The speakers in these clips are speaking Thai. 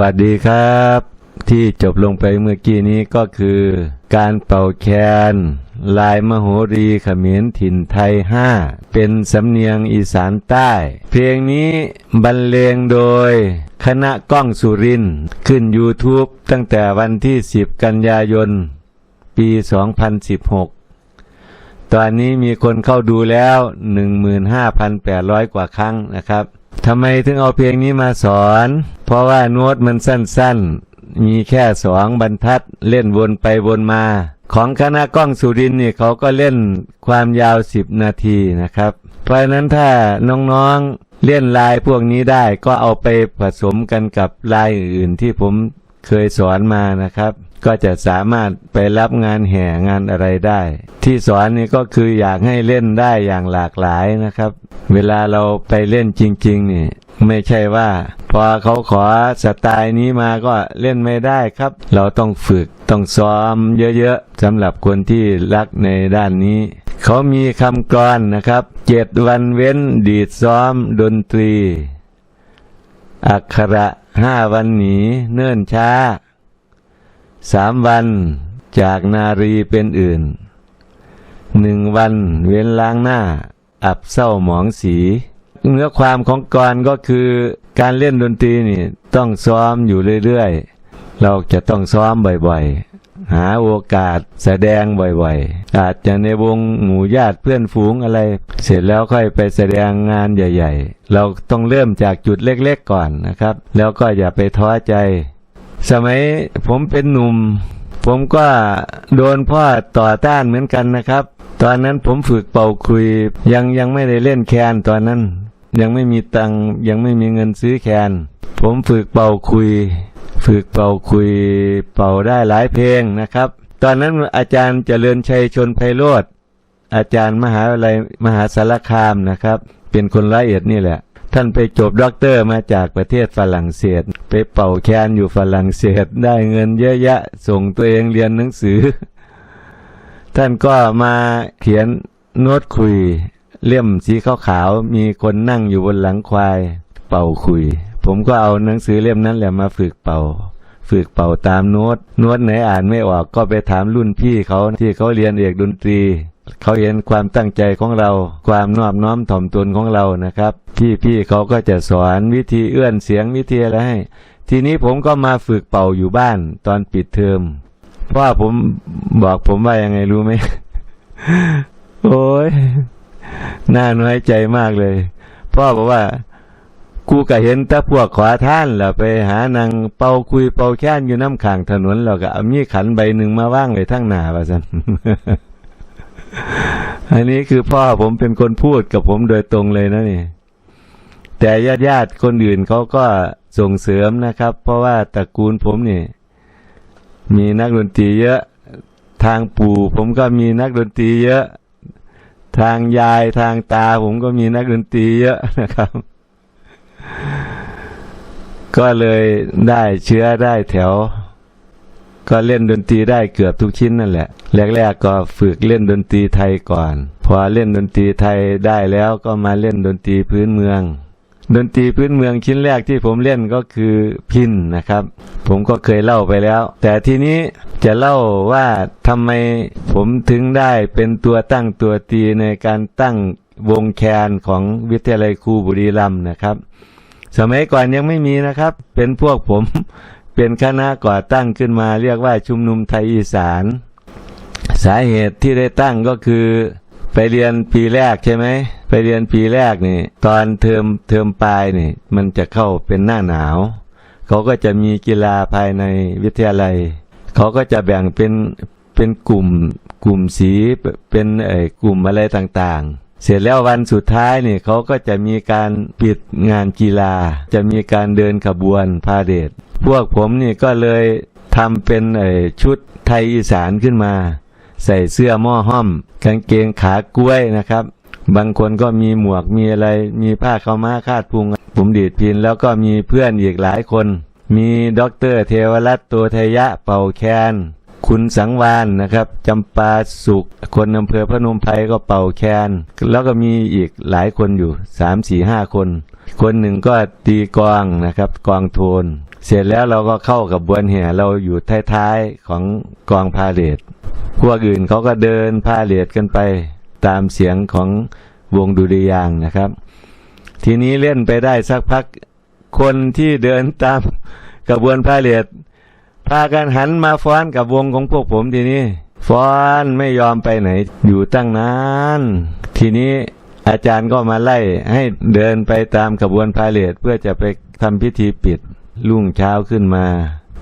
สวัสดีครับ ที่จบลงไปเมื่อกี้นี้ก็คือ การเป่าแคนลายมโหรีเขมรถิ่นไทยห้าเป็นสำเนียงอีสานใต้ เพลงนี้บรรเลงโดย คณะก้องสุรินขึ้น YouTube ตั้งแต่วันที่ 10 กันยายน ปี 2016 ตอนนี้มีคนเข้าดูแล้ว 15,800 กว่าครั้งนะครับ ทำไมถึงเอาเพลงนี้มาสอน เพราะว่าโน้ตมันสั้นๆ มีแค่สองบรรทัดเล่นวนไปวนมา ของคณะก้องสุรินทร์นี่เขาก็เล่นความยาว10นาทีนะครับ เพราะนั้นถ้าน้องๆเล่นลายพวกนี้ได้ก็เอาไปผสมกันกับลายอื่นที่ผมเคยสอนมานะครับ ก็จะสามารถไปรับงานแห่งานอะไรได้ ที่สอนนี่ก็คืออยากให้เล่นได้อย่างหลากหลายนะครับ เวลาเราไปเล่นจริง ๆ นี่ ไม่ใช่ว่า พอเขาขอสไตล์นี้มาก็เล่นไม่ได้ครับ เราต้องฝึกต้องซ้อมเยอะๆสำหรับคนที่รักในด้านนี้ เขามีคำกรอนนะครับเจ็ดวันเว้นดีดซ้อมดนตรี อักขระห้าวันหนีเนิ่นช้า สามวันจากนารีเป็นอื่นหนึ่งวันเว้นล้างหน้า อับเศร้าหมองสี เนื้อความของกรก็คือการเล่นดนตรีนี่ต้องซ้อมอยู่เรื่อยๆ เราจะต้องซ้อมบ่อยๆ หาโอกาสแสดงบ่อยๆ อาจจะในวงหมู่ญาติเพื่อนฝูงอะไร เสร็จแล้วค่อยไปแสดงงานใหญ่ ๆ เราต้องเริ่มจากจุดเล็กๆก่อนนะครับ แล้วก็อย่าไปท้อใจ สมัยผมเป็นหนุ่ม ผมก็โดนพ่อต่อต้านเหมือนกันนะครับ ตอนนั้นผมฝึกเป่าคุย ยังยังไม่ได้เล่นแคนตอนนั้น ยังไม่มีตังยังไม่มีเงินซื้อแคนผมฝึกเป่าคุย ฝึกเป่าคุย เป่าได้หลายเพลงนะครับ ตอนนั้นอาจารย์เจริญชัยชนไพโรธอาจารย์มหาวิทยาลัยมหาสารคามนะครับ เป็นคนละเอียดนี่แหละ ท่านไปจบด็อกเตอร์มาจากประเทศฝรั่งเศส ไปเป่าแคนอยู่ฝรั่งเศสได้เงินเยอะแยะ ส่งตัวเองเรียนหนังสือ ท่านก็มาเขียนโน้ตคุย เล่มสีขาวๆมีคนนั่งอยู่บนหลังควาย เป่าคุย ผมก็เอาหนังสือเล่มนั้นแหละมาฝึกเป่าฝึกเป่าตามโน้ต โน้ตไหนอ่านไม่ออกก็ไปถามรุ่นพี่เขาที่เขาเรียนเอกดนตรี เขาเห็นความตั้งใจของเรา ความนอบน้อมถ่อมตนของเรานะครับ พี่พี่เขาก็จะสอนวิธีเอื้อนเสียงวิธีอะไรให้ ทีนี้ผมก็มาฝึกเป่าอยู่บ้านตอนปิดเทอมพ่อผมบอกผมว่ายังไงรู้ไหมโอ้ยน่าน้อยใจมากเลย พ่อบอกว่ากูก็เห็นแต่พวกขวาท่านแหละไปหานางเป่าคุยเป่าแค้นอยู่น้ำข้างถนนเราก็เอามีขันใบหนึ่งมาว่างไว้ทั้งหน้าว่าสัน อันนี้คือพ่อผมเป็นคนพูดกับผมโดยตรงเลยนะนี่ แต่ญาติญาติๆคนอื่นเขาก็ส่งเสริมนะครับ เพราะว่าตระกูลผมนี่ มีนักดนตรีเยอะทางปู่ผมก็มีนักดนตรีเยอะ ทางยายทางตาผมก็มีนักดนตรีเยอะนะครับ ก็เลยได้เชื้อได้แถว ก็เล่นดนตรีได้เกือบทุกชิ้นนั่นแหละ แรกๆก็ฝึกเล่นดนตรีไทยก่อน พอเล่นดนตรีไทยได้แล้วก็มาเล่นดนตรีพื้นเมือง ดนตรีพื้นเมืองชิ้นแรกที่ผมเล่นก็คือพินนะครับ ผมก็เคยเล่าไปแล้ว แต่ทีนี้จะเล่าว่าทำไมผมถึงได้เป็นตัวตั้งตัวตีในการตั้งวงแคนของวิทยาลัยครูบุรีรัมย์นะครับ สมัยก่อนยังไม่มีนะครับ เป็นพวกผม เป็นคณะก่อตั้งขึ้นมา เรียกว่าชุมนุมไทยอีสาน สาเหตุที่ได้ตั้งก็คือ ไปเรียนปีแรกใช่ไหมไปเรียนปีแรกนี่ตอนเทอมเทอมปลายนี่มันจะเข้าเป็นหน้าหนาว เขาก็จะมีกีฬาภายในวิทยาลัย เขาก็จะแบ่งเป็นเป็นกลุ่มกลุ่มสีเป็นเอ่อกลุ่มอะไรต่างๆ เสร็จแล้ววันสุดท้ายนี่เขาก็จะมีการปิดงานกีฬา จะมีการเดินขบวนพาเหรด พวกผมนี่ก็เลยทำเป็นชุดไทยอีสานขึ้นมา ใส่เสื้อหม้อห้อม กางเกงขากล้วยนะครับ บางคนก็มีหมวกมีอะไร มีผ้าขาวม้าคาดพุง ผมดีดพินแล้วก็มีเพื่อนอีกหลายคน มีด็อกเตอร์เทวรัตน์โตทยะเป่าแคนคุณสังวานนะครับจำปาสุข คนอำเภอพนมไพรก็เป่าแคน แล้วก็มีอีกหลายคนอยู่สามสี่ห้าคน คนหนึ่งก็ตีกองนะครับกองโทน เสร็จแล้วเราก็เข้ากับบวนแห่เราอยู่ท้ายๆของกองพาเลทพวกอื่นเขาก็เดินพาเลทกันไปตามเสียงของวงดุริยางนะครับ ทีนี้เล่นไปได้สักพักคนที่เดินตามกระบวนพาเลทพากันหันมาฟ้อนกับวงของพวกผมทีนี้ฟ้อนไม่ยอมไปไหน อยู่ตั้งนานทีนี้อาจารย์ก็มาไล่ให้เดินไปตามกระบวนพาเลทเพื่อจะไปทำพิธีปิด รุ่งเช้าขึ้นมา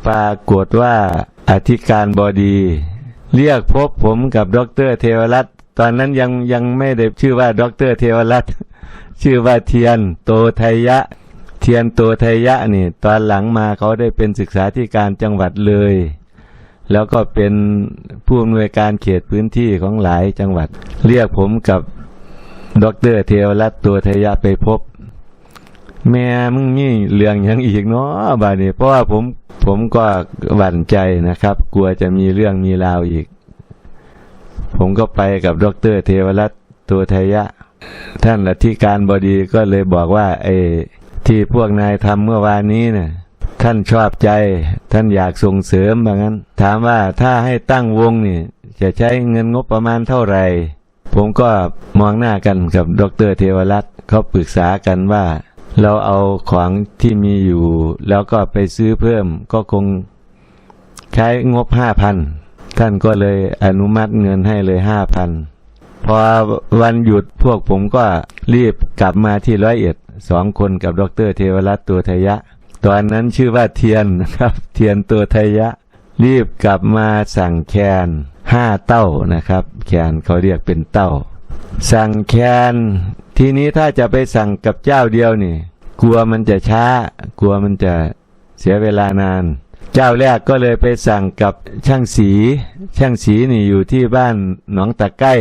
ปรากฏว่าอธิการบดี เรียกพบผมกับดรเทวรัตน์ตอนนั้นยังยังไม่ได้ชื่อว่าดรเทวรัตน์ชื่อว่าเทียนโตไทยะ เทียนโตไทยะนี่ตอนหลังมาเขาได้เป็นศึกษาธิการจังหวัดเลย แล้วก็เป็นผู้อำนวยการเขตพื้นที่ของหลายจังหวัด เรียกผมกับดรเทวรัตน์ตัวไทยะไปพบ แม่มึงมีเรื่องยังอีกเนาะบาดนี้เพราะว่าผมผมก็หวั่นใจนะครับ กลัวจะมีเรื่องมีราวอีก ผมก็ไปกับดรเทวรัตน์ตัวไทยะ ท่านอธิการบดีก็เลยบอกว่าไอ้ที่พวกนายทำเมื่อวานนี้เนี่ยท่านชอบใจ ท่านอยากส่งเสริมแบบนั้น ถามว่าถ้าให้ตั้งวงนี่ จะใช้เงินงบประมาณเท่าไหร่ ผมก็มองหน้ากันกับดรเทวรัตน์เขาปรึกษากันว่า เราเอาของที่มีอยู่ แล้วก็ไปซื้อเพิ่มก็คงใช้งบห้าพันท่านก็เลยอนุมัติเงินให้เลยห้าพันพอวันหยุดพวกผมก็รีบกลับมาที่ร้อยเอ็ดสองคนกับดรเทวรัตน์ตัวทยะ ตอนนั้นชื่อว่าเทียนนะครับ เทียนตัวทยะ รีบกลับมาสั่งแคนห้าเต้านะครับ แคนเขาเรียกเป็นเต้า สั่งแคน ทีนี้ถ้าจะไปสั่งกับเจ้าเดียวนี่ กลัวมันจะช้า กลัวมันจะเสียเวลานาน เจ้าแรกก็เลยไปสั่งกับช่างสี ช่างสีนี่อยู่ที่บ้านหนองตะไก้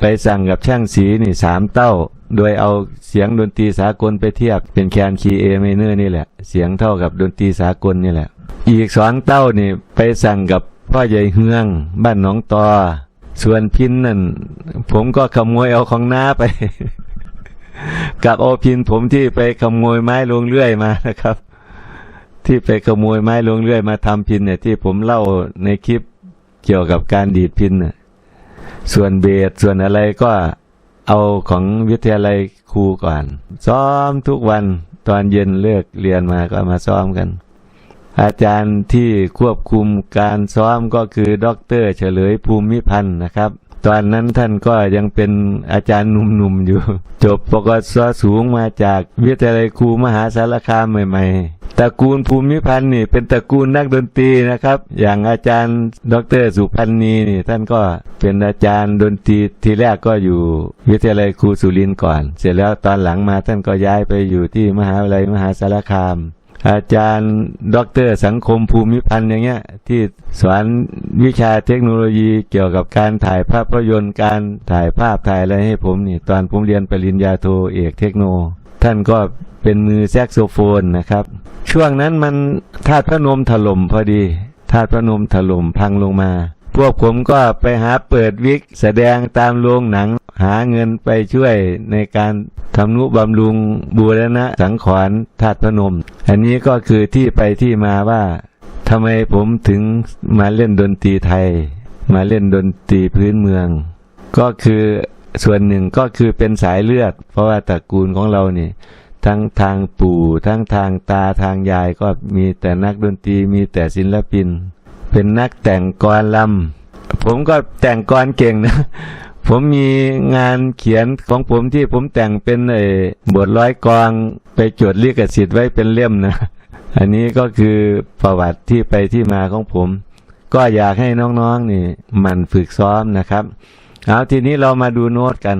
ไปสั่งกับช่างสีนี่สามเต้า โดยเอาเสียงดนตรีสากลไปเทียบเป็นแคนคีเอไมเนอร์นี่แหละ เสียงเท่ากับดนตรีสากลนี่แหละ อีกสองเต้านี่ไปสั่งกับพ่อใหญ่เฮือง บ้านหนองตอส่วนพินนั่นผมก็ขโมยเอาของน้าไป กับเอาพินผมที่ไปขโมยไม้ลงเลื่อยมานะครับ ที่ไปขโมยไม้ลงเลื่อยมาทำพินเนี่ย ที่ผมเล่าในคลิปเกี่ยวกับการดีดพินเน่ะส่วนเบสส่วนอะไรก็เอาของวิทยาลัยครูก่อน ซ้อมทุกวันตอนเย็นเลิกเรียนมาก็มาซ้อมกัน อาจารย์ที่ควบคุมการซ้อมก็คือดอกเตอรเฉลยภูมิพันธ์นะครับ ตอนนั้นท่านก็ยังเป็นอาจารย์หนุ่มๆอยู่ จบปกศสูงมาจากวิทยาลัยครูมหาสารคามใหม่ๆตระกูลภูมิพันธ์นี่เป็นตระกูลนักดนตรีนะครับ อย่างอาจารย์ดรสุพันธ์นีนี่ท่านก็เป็นอาจารย์ดนตรีทีแรกก็อยู่วิทยาลัยครูสุรินทร์ก่อน เสร็จแล้วตอนหลังมาท่านก็ย้ายไปอยู่ที่มหาวิทยาลัยมหาสารคาม อาจารย์ด็อกเตอร์สังคมภูมิพันธ์อย่างเงี้ย ที่สอนวิชาเทคโนโลยีเกี่ยวกับการถ่ายภาพยนตร์การถ่ายภาพถ่ายอะไรให้ผมนี่ ตอนผมเรียนปริญญาโทเอกเทคโน ท่านก็เป็นมือแซกโซโฟนนะครับ ช่วงนั้นมันธาตุพระนมถล่มพอดีธาตุพระนมถล่มพังลงมา พวกผมก็ไปหาเปิดวิกแสดงตามโรงหนัง หาเงินไปช่วยในการทำนุบำรุงบูรณะสังขรณ์ธาตุพนม อันนี้ก็คือที่ไปที่มาว่าทำไมผมถึงมาเล่นดนตรีไทย มาเล่นดนตรีพื้นเมือง ก็คือส่วนหนึ่งก็คือเป็นสายเลือด เพราะว่าตระกูลของเรานี่ทั้งทางปู่ ทั้งทางตาทางยายก็มีแต่นักดนตรีมีแต่ศิลปิน เป็นนักแต่งกรลำผมก็แต่งกรเก่งนะ ผมมีงานเขียนของผมที่ผมแต่งเป็นไอ้บทร้อยกองไปจดลิขสิทธิ์ไว้เป็นเล่มนะ อันนี้ก็คือประวัติที่ไปที่มาของผม ก็อยากให้น้องๆนี่มันฝึกซ้อมนะครับเอาทีนี้เรามาดูโน้ตกัน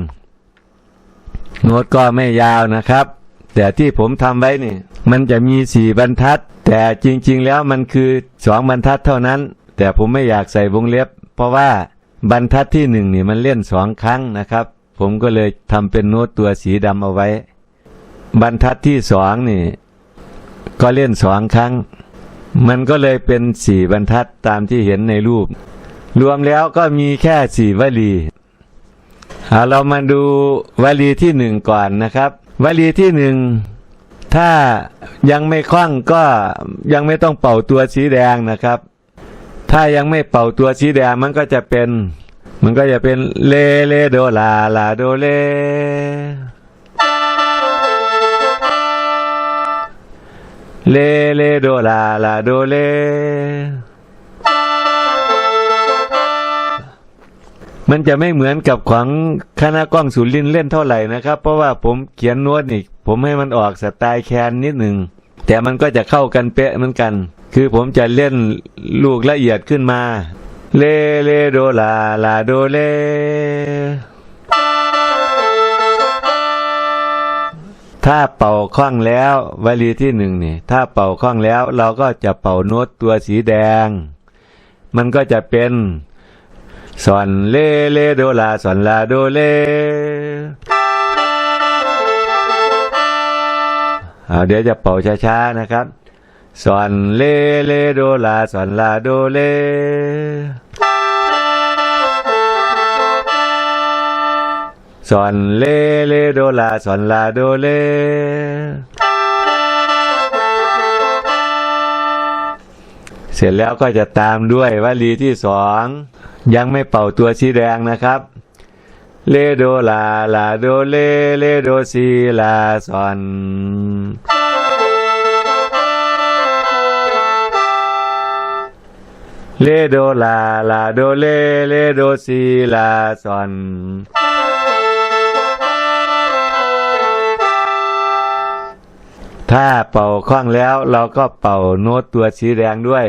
โน้ตก็ไม่ยาวนะครับ แต่ที่ผมทำไว้นี่ มันจะมีสี่บรรทัด แต่จริงๆแล้วมันคือสองบรรทัดเท่านั้น แต่ผมไม่อยากใส่วงเล็บ เพราะว่าบรรทัดที่หนึ่งนี่มันเล่นสองครั้งนะครับ ผมก็เลยทำเป็นโน้ตตัวสีดำเอาไว้ บรรทัดที่สองนี่ ก็เล่นสองครั้ง มันก็เลยเป็นสี่บรรทัดตามที่เห็นในรูป รวมแล้วก็มีแค่สี่วลีเอาเรามาดูวลีที่หนึ่งก่อนนะครับ วลีที่หนึ่งถ้ายังไม่คล่องก็ยังไม่ต้องเป่าตัวสีแดงนะครับ ถ้ายังไม่เป่าตัวสีแดงมันก็จะเป็น มันก็จะเป็นเลเลโดลาลาโดเล เลเลโดลาลาโดเล มันจะไม่เหมือนกับของคณะกล้องสุรินเล่นเท่าไหร่นะครับ เพราะว่าผมเขียนโน้ตนี่ผมให้มันออกสไตล์แคนนิดหนึ่งแต่มันก็จะเข้ากันเป๊ะเหมือนกัน คือผมจะเล่นลูกละเอียดขึ้นมา เลเลโดลาลาโดเลถ้าเป่าคล่องแล้ววลีที่หนึ่งนี่ ถ้าเป่าคล่องแล้วเราก็จะเป่าโน้ตตัวสีแดง มันก็จะเป็น สอนเลเลโดลาสอนลาโดเลเอาเดี๋ยวจะเป่าช้าๆนะครับสอนเลเลโดลาสอนลาโดเลสอนเลเลโดลาสอนลาโดเลเสร็จแล้วก็จะตามด้วยวลีที่สอง ยังไม่เป่าตัวสีแดงนะครับ เลโดลาลาโดเลเลโดซีลาสอนเลโดลาลาโดเลเลโดซีลาสอนถ้าเป่าคล่องแล้วเราก็เป่าโน้ตตัวสีแดงด้วย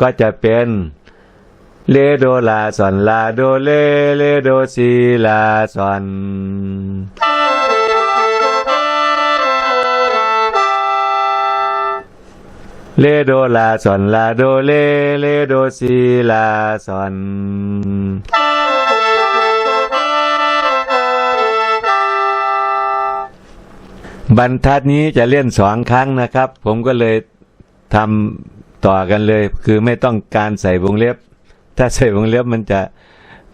ก็จะเป็น เลโดลาสอนลาโดเลเลโดซีลาสอนเลโดลาสอนลาโดเลเลโดซีลาสอนบรรทัดนี้จะเล่นสองครั้งนะครับ ผมก็เลยทำต่อกันเลย คือไม่ต้องการใส่วงเล็บ ถ้าใส่วงเล็บมันจะ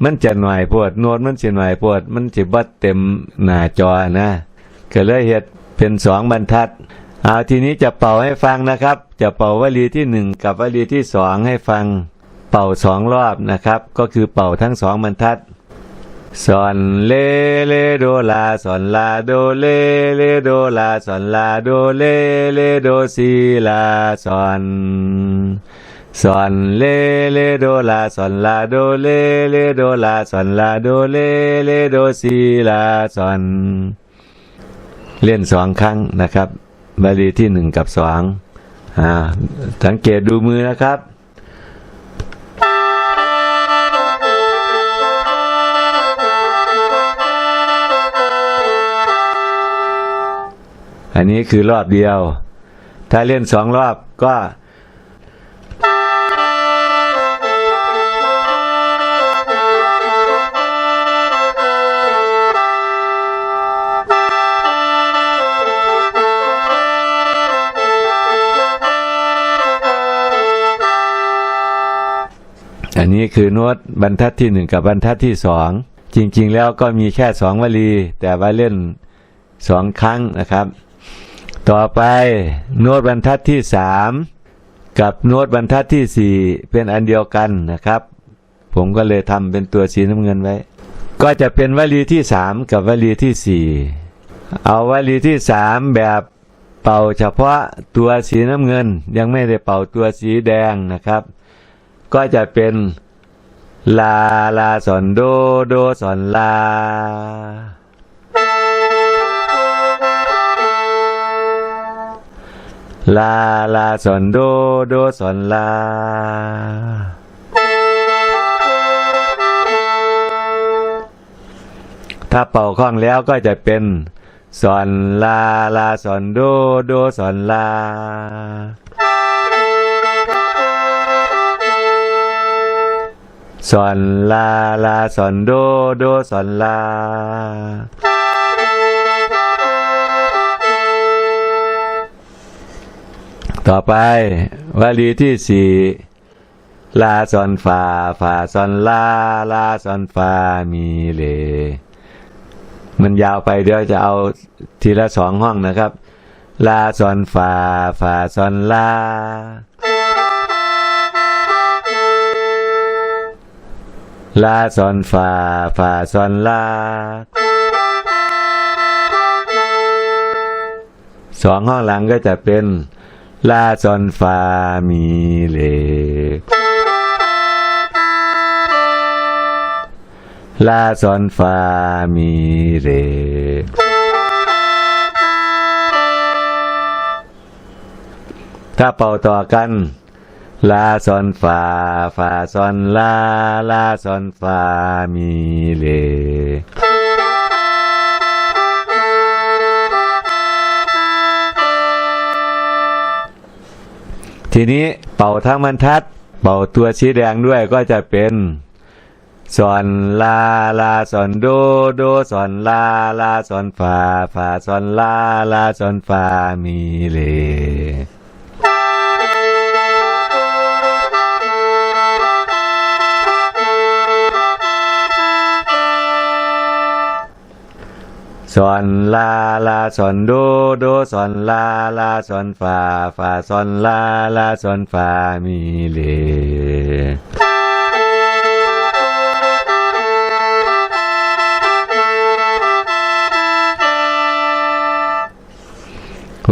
มันจะหน่อยปวดน้ตมันจะหน่อยปวด มันจะบัดเต็มหน้าจอนะก็เลยเฮ็ดเป็นสองบรรทัดเอาทีนี้จะเป่าให้ฟังนะครับ จะเป่าวลีที่หนึ่งกับวลีที่สองให้ฟัง เป่าสองรอบนะครับ ก็คือเป่าทั้งสองบรรทัดสอนเลเลโดลาสอนลาโดเลเลโดลาสอนลาโดเลเลโดซีลาสอน สอนเลเลโดลาสอนลาโดเลเลโดลาสอนลาโดเลเลโดซีลาสอน เล่นสองครั้งนะครับบาลีที่หนึ่งกับสองอ่าสังเกตดูมือนะครับอันนี้คือรอบเดียว ถ้าเล่นสองรอบก็ นนี้คือโน้ตบรรทัดที่หนึ่งกับบรรทัดที่สองจริงๆแล้วก็มีแค่สองวลี แต่ว่าเล่นสองครั้งนะครับ ต่อไปโน้ตบรรทัดที่สามกับโน้ตบรรทัดที่สี่เป็นอันเดียวกันนะครับ ผมก็เลยทำเป็นตัวสีน้ำเงินไว้ ก็จะเป็นวลีที่สามกับวลีที่สี่เอาวลีที่สามแบบเป่าเฉพาะตัวสีน้ำเงิน ยังไม่ได้เป่าตัวสีแดงนะครับ ก็จะเป็นลาลาสอนโดโดสอนลา ลาลาสอนโดโดสอนลา ถ้าเป่าคล่องแล้วก็จะเป็นสอนลาลาสอนโดโดสอนลา สอนลาลาสอนโดโดสอนลา ต่อไปวลีที่สี่ลาสอนฟาฟาสอนลาลาสอนฟามีเล มันยาวไปเดี๋ยวจะเอาทีละสองห้องนะครับ ลาซอนฟาฟาซอนลา ลาซอนฟาฟาซอนลาสองห้องหลังก็จะเป็น ลาซอนฟามีเลลาซอนฟามีเรถ้าเป่าต่อกัน ลาซอนฟาฟาซอนลา ลาซอนฟามีเล ทีนี้เป่าทั้งบรรทัด เป่าตัวชี้แดงด้วยก็จะเป็นสอนลา ลาสอนโด โดสอนลา ลาสอนฟาฟาสอนลา ลาสอนฟามีเล สอนลาลาสอนโดโดสอนลาลาสอนฟาฟาสอนลาลาสอนฟามีเล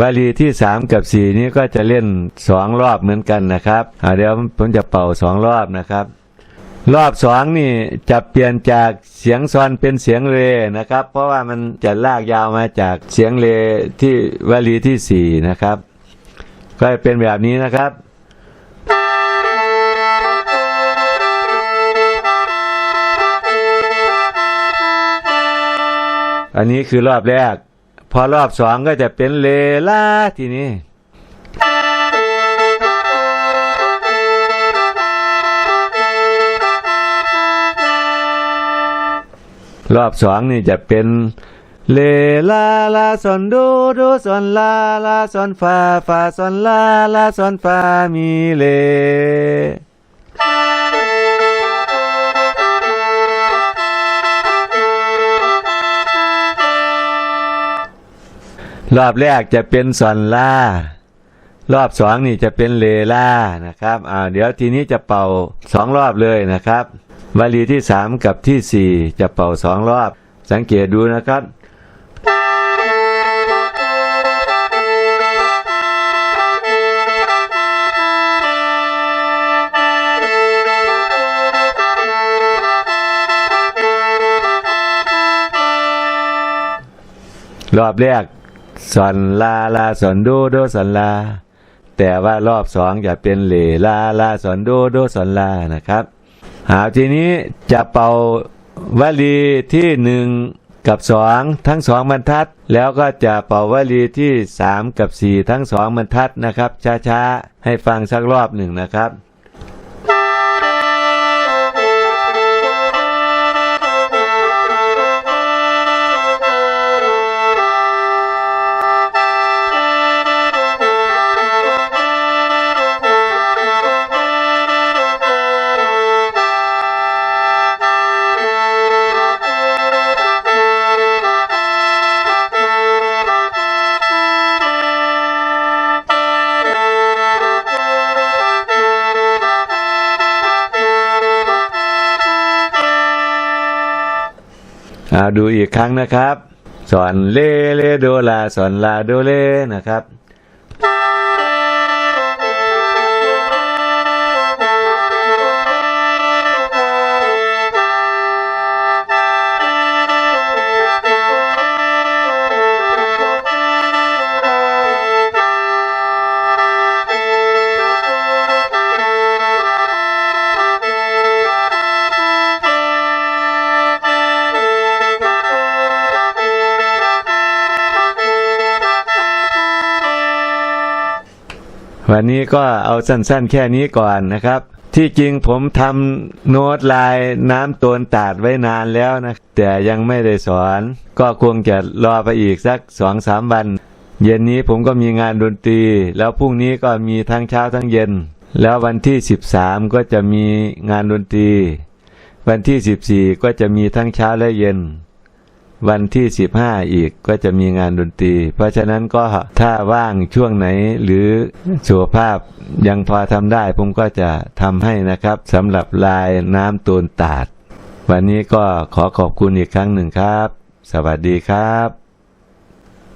วลีที่สามกับสี่นี้ก็จะเล่นสองรอบเหมือนกันนะครับเดี๋ยวผมจะเป่าสองรอบนะครับ รอบสองนี่จะเปลี่ยนจากเสียงซอนเป็นเสียงเรนะครับ เพราะว่ามันจะลากยาวมาจากเสียงเรที่วลีที่สี่นะครับ ก็เป็นแบบนี้นะครับอันนี้คือรอบแรก พอรอบสองก็จะเป็นเลลาทีนี้ รอบสองนี่จะเป็นเลลาลาซอนดโดซอนลาลาซอนฟาฟาซอนลาลาซอนฟามีเลรอบแรกจะเป็นซอนลารอบสองนี่จะเป็นเลลานะครับอ่าเดี๋ยวทีนี้จะเป่าสองรอบเลยนะครับ วลีที่สามกับที่สี่จะเป่าสองรอบ สังเกตดูนะครับ รอบแรกสอนลาลาสอนโดโดสอนลา แต่ว่ารอบสองจะเป็นเลลาลาสอนโดโดสอนลานะครับ หาทีนี้จะเป่าวลีที่หนึ่งกับสองทั้งสองบรรทัด แล้วก็จะเป่าวลีที่สามกับสี่ทั้งสองบรรทัดนะครับ ช้าๆ ให้ฟังสักรอบหนึ่งนะครับ ดูอีกครั้งนะครับ สอนเลเลโดลาสอนลาโดเลนะครับ วันนี้ก็เอาสั้นๆ แค่นี้ก่อนนะครับ ที่จริงผมทำโน้ตลายน้ำตนตาดไว้นานแล้วนะ แต่ยังไม่ได้สอน ก็คงจะรอไปอีกสักสองสามวัน เย็นนี้ผมก็มีงานดนตรี แล้วพรุ่งนี้ก็มีทั้งเช้าทั้งเย็น แล้ววันที่สิบสามก็จะมีงานดนตรี วันที่สิบสี่ก็จะมีทั้งเช้าและเย็น วันที่15อีกก็จะมีงานดนตรี เพราะฉะนั้นก็ถ้าว่างช่วงไหนหรือสุขภาพยังพอทำได้ ผมก็จะทำให้นะครับสำหรับลายน้ำตูนตาด วันนี้ก็ขอขอบคุณอีกครั้งหนึ่งครับ สวัสดีครับ